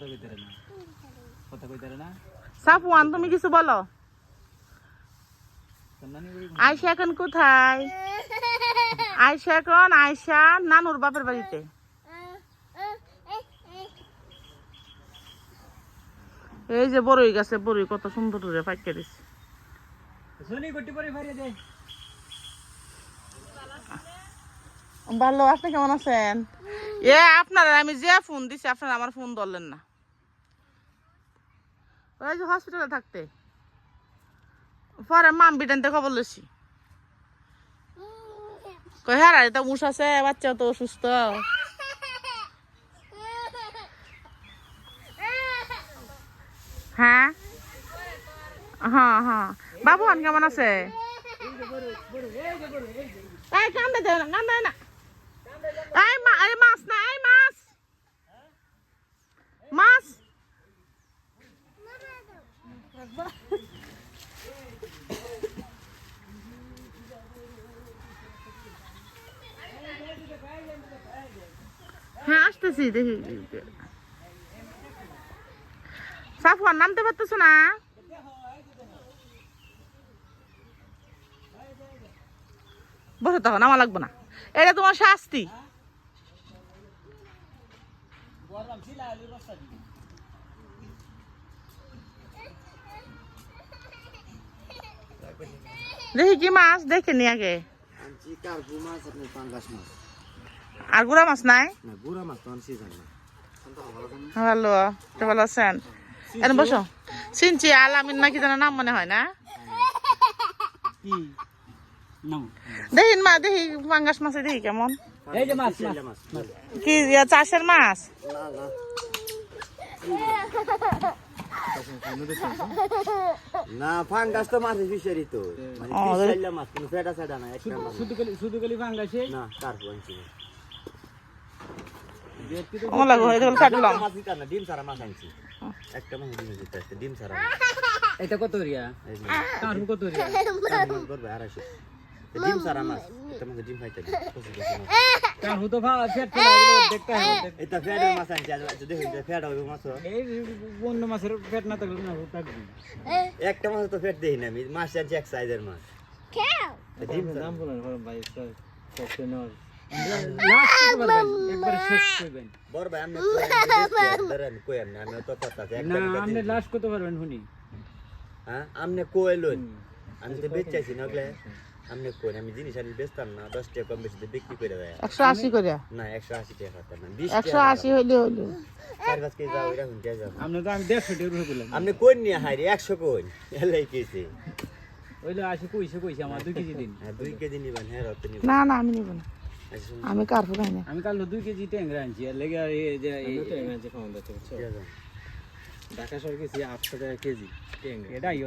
কথা কইতে না। কথা কইতে না? সাফওয়ান তুমি কিছু বলো? আয়সা এখন কোথায়? আয়সা এখন আয়সা নানুর বাপের বাড়িতে। এই যে বড়ই গাছে বড়ই কত সুন্দর করে পাইকে দিছে। ভালো আপনি কেমন আছেন? এ আপনারা আমি যে ফোন দিছি আপনারা আমার ফোন ধরলেন না। ওই যে হসপিটালে থাকতে। পরে মাম বিটানতে খবর লইছি। কই হ্যাঁ তো মুস আছে, বাচ্চা তো অসুস্থ। হ্যাঁ? হ্যাঁ হ্যাঁ। বাবুয়ান কেমন আছে? কান্দে না কান্দে না এই মা এই মাছ না এই মাছ মাছ হ্যাঁ আসতেছি, দেখি। নামতে পারতেছো না? বসে তখন লাগবে না। এটা তোমার শাস্তি। দেখি কি মাছ, দেখে নি আগে। মাছ। আর গুড়া মাছ নাই? গুড়া মাছ ভালো তো ভালো আছেন? এনে বসো। চিনছি আলামিন নাকি যেন নাম মনে হয় না? কি? নাও দেখিন মা দেখি পাঙ্গাস মাছে দেখি কেমন। কি চাষের মাছ? না না। না ফাঙ্গাস তো মাছের ফিশারি তো। মানে ও, মাছ কোনো ফেটা সেটা না শুধু খালি শুধু খালি ভাঙ্গাছে না কার্পু কাটলাম ডিম সারা মাছ আনছি। একটা মাছ ডিম দিতে আসছে ডিম সারা মাছ। এটা কত রিয়া? এই যে, কার কত রিয়া? কার্পু মাছ করবে আড়াইশো। তো ডিম সারা মাছ এটা মাছ ডিম খাইতে দিই কচি কচি মাছ। কার তো ভা ফেট ফেলা দেখতে হবে এটা ফেটের মাছ আনছি আজ আজ দেখুন ফেট হবে মাছ এই অন্য মাছের ফেট না থাকলে না থাকবে। একটা মাছ তো ফেট না আমি মাছ আনছি এক সাইজের মাছ। ডিম সারা নাম বলেন ভাই সব কই কই আপনি লাস্ট করতে পারবেন শুনি? হ্যাঁ আমনে কই লইন? আমি তো বেচাইছি না ওগুলা আমনে কই আমি জিনিস আনি বেচতাম না দশ টাকা কম বেশি বিক্রি করে দেয়। একশো আশি করে? না একশো আশি টাকা খাতাম না বিশ একশো আশি হইলে হইলে। চার পাঁচ কেজি যাও এটা হুঁকে যাও? আপনি তো আমি দেড়শো টাকা রুপে বললাম আপনি কোন নিয়ে হাইরে একশো কোন এলাই কেছে ওইলে আসি কইছে কইছে আমার দুই কেজি দিন। হ্যাঁ দুই কেজি নিবেন হ্যাঁ রক্ত নিবেন। না না আমি নিব না। আমি কার খাই না আমি কাল দুই কেজি ট্যাংরা আনছি আর লেগে আর এই যে এই- ঠিক আছে। ঢাকা শহর গেছি আটশো টাকা কেজি ট্যাংরা। এটাই